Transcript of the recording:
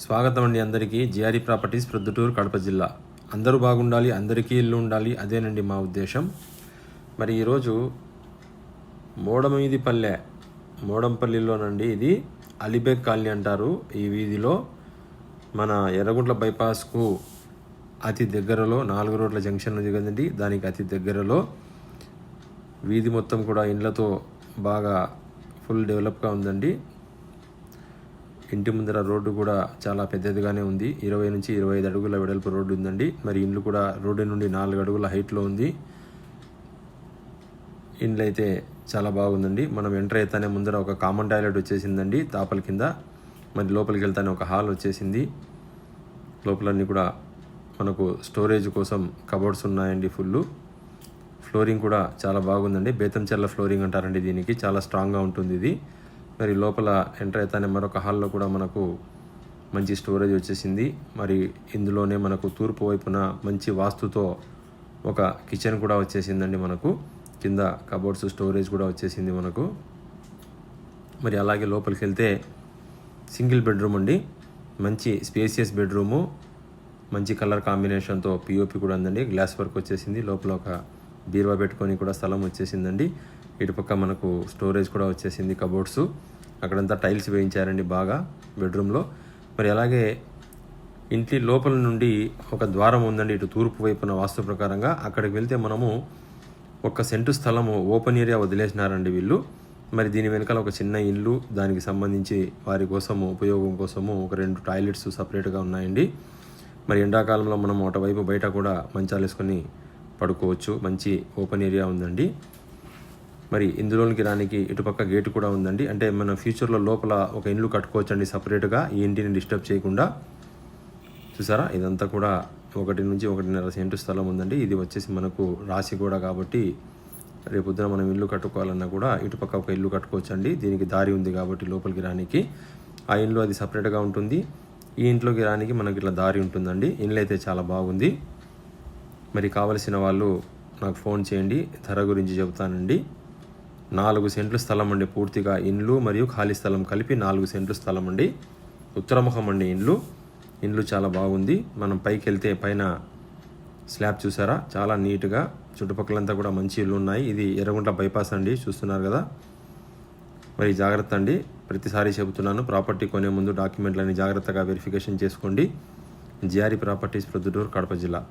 స్వాగతం అండి అందరికీ జిఆర్ఈ ప్రాపర్టీస్ ప్రొద్దుటూరు కడప జిల్లా. అందరూ బాగుండాలి అందరికీ ఇల్లు ఉండాలి అదేనండి మా ఉద్దేశం. మరి ఈరోజు మోడమీదిపల్లె మోడంపల్లిలోనండి ఇది అలీబేగ్ కాలనీ అంటారు. ఈ వీధిలో మన ఎర్రగుంట్ల బైపాస్కు అతి దగ్గరలో నాలుగు రోడ్ల జంక్షన్ ఉంది కదండి దానికి అతి దగ్గరలో వీధి మొత్తం కూడా ఇండ్లతో బాగా ఫుల్ డెవలప్గా ఉందండి. ఇంటి ముందర రోడ్డు కూడా చాలా పెద్దదిగానే ఉంది. ఇరవై నుంచి ఇరవై ఐదు అడుగుల వెడల్పు రోడ్డు ఉందండి. మరి ఇండ్లు కూడా రోడ్డు నుండి నాలుగు అడుగుల హైట్లో ఉంది. ఇండ్లు అయితే చాలా బాగుందండి. మనం ఎంటర్ అయితేనే ముందర ఒక కామన్ టాయిలెట్ వచ్చేసిందండి తాపల కింద. మరి లోపలికి వెళ్తానే ఒక హాల్ వచ్చేసింది. లోపలన్నీ కూడా మనకు స్టోరేజ్ కోసం కబోర్డ్స్ ఉన్నాయండి ఫుల్ ఫ్లోరింగ్ కూడా చాలా బాగుందండి. బేతంచెర్ల ఫ్లోరింగ్ అంటారండి దీనికి. చాలా స్ట్రాంగ్గా ఉంటుంది ఇది. మరి లోపల ఎంటర్ అయితేనే మరొక హాల్లో కూడా మనకు మంచి స్టోరేజ్ వచ్చేసింది. మరి ఇందులోనే మనకు తూర్పు వైపున మంచి వాస్తుతో ఒక కిచెన్ కూడా వచ్చేసిందండి మనకు. కింద కబోర్డ్స్ స్టోరేజ్ కూడా వచ్చేసింది మనకు. మరి అలాగే లోపలికి వెళ్తే సింగిల్ బెడ్రూమ్ అండి. మంచి స్పేసియస్ బెడ్రూము మంచి కలర్ కాంబినేషన్తో పిఓపి కూడా ఉందండి. గ్లాస్ వర్క్ వచ్చేసింది. లోపల ఒక బీరువా పెట్టుకొని కూడా స్థలం వచ్చేసిందండి. ఇటుపక్క మనకు స్టోరేజ్ కూడా వచ్చేసింది కబోర్డ్స్ అక్కడంతా టైల్స్ వేయించారండి బాగా బెడ్రూమ్లో మరి అలాగే ఇంటి లోపల నుండి ఒక ద్వారం ఉందండి ఇటు తూర్పు వైపున వాస్తు ప్రకారంగా. అక్కడికి వెళ్తే మనము ఒక సెంటు స్థలము ఓపెన్ ఏరియా వదిలేసినారండి వీళ్ళు. మరి దీని వెనకాల ఒక చిన్న ఇల్లు దానికి సంబంధించి వారి కోసము ఉపయోగం కోసము ఒక రెండు టాయిలెట్స్ సపరేట్గా ఉన్నాయండి. మరి ఎండాకాలంలో మనం ఒకవైపు బయట కూడా మంచాలు వేసుకొని పడుకోవచ్చు మంచి ఓపెన్ ఏరియా ఉందండి. మరి ఇందులోనికి రానికి ఇటుపక్క గేటు కూడా ఉందండి. అంటే మన ఫ్యూచర్లో లోపల ఒక ఇల్లు కట్టుకోవచ్చండి సపరేట్గా ఈ ఇంటిని డిస్టర్బ్ చేయకుండా. చూసారా? ఇదంతా కూడా ఒకటి నుంచి ఒకటిన్నర సెంటు స్థలం ఉందండి. ఇది వచ్చేసి మనకు రాసి కూడా కాబట్టి రేపొద్దున మనం ఇల్లు కట్టుకోవాలన్నా కూడా ఇటుపక్క ఒక ఇల్లు కట్టుకోవచ్చండి. దీనికి దారి ఉంది కాబట్టి లోపలికి రానికి. ఆ ఇల్లు అది సపరేట్గా ఉంటుంది. ఈ ఇంట్లోకి రానికి మనకి ఇట్లా దారి ఉంటుందండి. ఇండ్లు అయితే చాలా బాగుంది. మరి కావలసిన వాళ్ళు నాకు ఫోన్ చేయండి. ధర గురించి చెబుతానండి. నాలుగు సెంట్లు స్థలం అండి పూర్తిగా ఇండ్లు మరియు ఖాళీ స్థలం కలిపి నాలుగు సెంట్లు స్థలం అండి ఉత్తరముఖం అండి ఇండ్లు. ఇండ్లు చాలా బాగుంది. మనం పైకి వెళ్తే పైన స్లాబ్ చూసారా? చాలా నీట్గా చుట్టుపక్కలంతా కూడా మంచి ఇల్లు ఉన్నాయి. ఇది ఎర్రగుంట్ల బైపాస్ అండి. చూస్తున్నారు కదా? మరి జాగ్రత్త అండి. ప్రతిసారి చెబుతున్నాను ప్రాపర్టీ కొనే ముందు డాక్యుమెంట్లని జాగ్రత్తగా వెరిఫికేషన్ చేసుకోండి. జిఆర్ఈ ప్రాపర్టీస్ ప్రొద్దుటూరు కడప జిల్లా.